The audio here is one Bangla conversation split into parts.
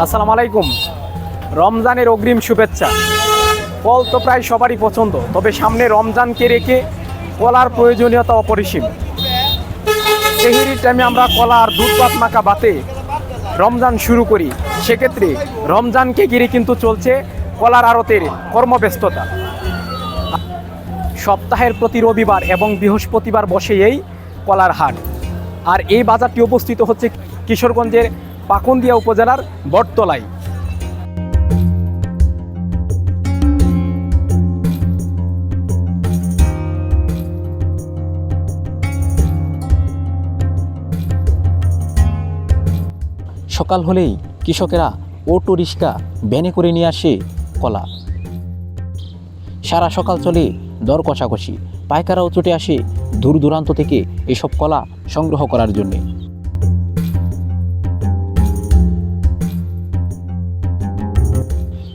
আসসালামু আলাইকুম। রমজানের অগ্রিম শুভেচ্ছা। ফল তো প্রায় সবারই পছন্দ, তবে সামনে রমজানকে রেখে কলার প্রয়োজনীয়তা অপরিসীম। সেহেরির টাইমে আমরা কলা আর দুধ ভাত মাখা বাতে রমজান শুরু করি। সেক্ষেত্রে রমজানকে ঘিরে কিন্তু চলছে কলার আড়তের কর্মব্যস্ততা। সপ্তাহের প্রতি রবিবার এবং বৃহস্পতিবার বসে এই কলার হাট। আর এই বাজারটি অবস্থিত হচ্ছে কিশোরগঞ্জের পাকুন্দিয়া উপজেলার বটতলায়। সকাল হলেই কৃষকেরা অটো রিক্সা ভ্যানে করে নিয়ে আসে কলা। সারা সকাল চলে দর কষাকষি পাইকারাও চটে আসে দূর দূরান্ত থেকে এসব কলা সংগ্রহ করার জন্যে।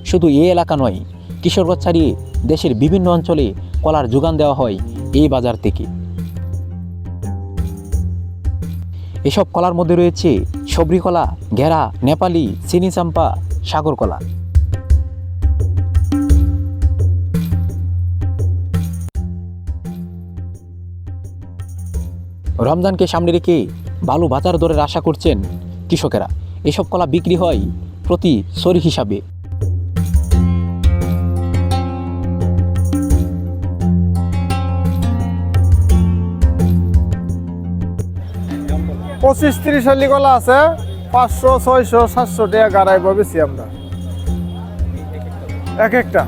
শুধু এই এলাকা নয়, কিশোরগঞ্জ ছাড়িয়ে দেশের বিভিন্ন অঞ্চলে কলার যোগান দেওয়া হয় এই বাজার থেকে। এসব কলার মধ্যে রয়েছে সবরি কলা, ঘেরা, নেপালি, চিনি চাম্পা, সাগর কলা। রমজানকে সামনে রেখে বালু বাজার দরের আশা করছেন কৃষকেরা। এসব কলা বিক্রি হয় প্রতি সরি হিসাবে। পঁচিশ ত্রিশ হালি কলা আছে, পাঁচশো, ছয়শো, সাতশো টাকা গাড়াইব বেশি আমরা। এক একটা।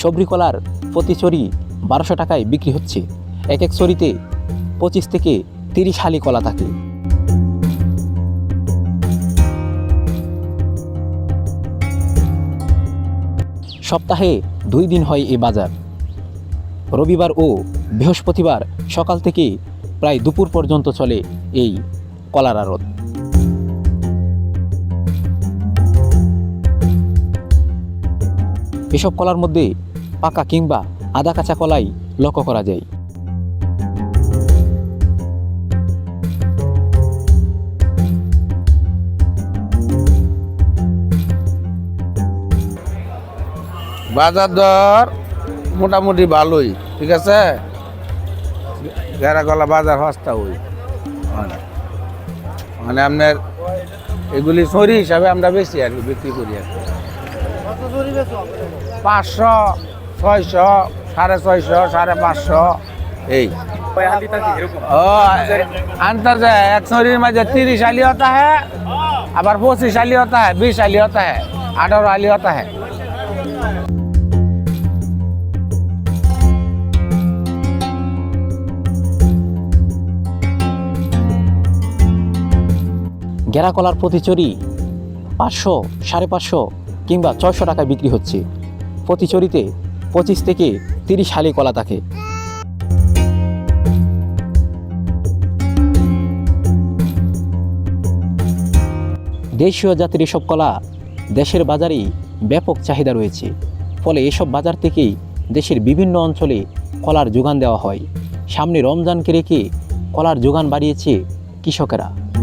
সবরি কলার প্রতি চড়ি বারোশো টাকায় বিক্রি হচ্ছে। এক এক চড়িতে পঁচিশ থেকে তিরিশ হালি কলা থাকে। সপ্তাহে দুই দিন হয় এই বাজার। রবিবার ও বৃহস্পতিবার সকাল থেকে প্রায় দুপুর পর্যন্ত চলে এই কলার আড়ত। এসব কলার মধ্যে পাকা কিংবা আদা কাঁচা কলাই লক্ষ্য করা যায়। বাজার দর মোটামুটি ভালোই ঠিক আছে গেরা গলা বাজার সস্তা ওই মানে মানে আপনার এগুলি সরি হিসাবে আমরা বেশি আর কি বিক্রি করি আর কি। পাঁচশো ছয়শো সাড়ে ছয়শো সাড়ে পাঁচশো এই ও अंतर है एक शरीर में जो तीस आली होता है अबर पच्चीस आली होता है बीस आली होता है अठारह आली होता है গেরা কলার প্রতি চড়ি পাঁচশো, সাড়ে পাঁচশো কিংবা ছয়শো টাকায় বিক্রি হচ্ছে। প্রতি চড়িতে পঁচিশ থেকে তিরিশ হালি কলা থাকে। দেশীয় জাতির এসব কলা দেশের বাজারেই ব্যাপক চাহিদা রয়েছে। ফলে এসব বাজার থেকেই দেশের বিভিন্ন অঞ্চলে কলার যোগান দেওয়া হয়। সামনে রমজানকে রেখে কলার যোগান বাড়িয়েছে কৃষকেরা।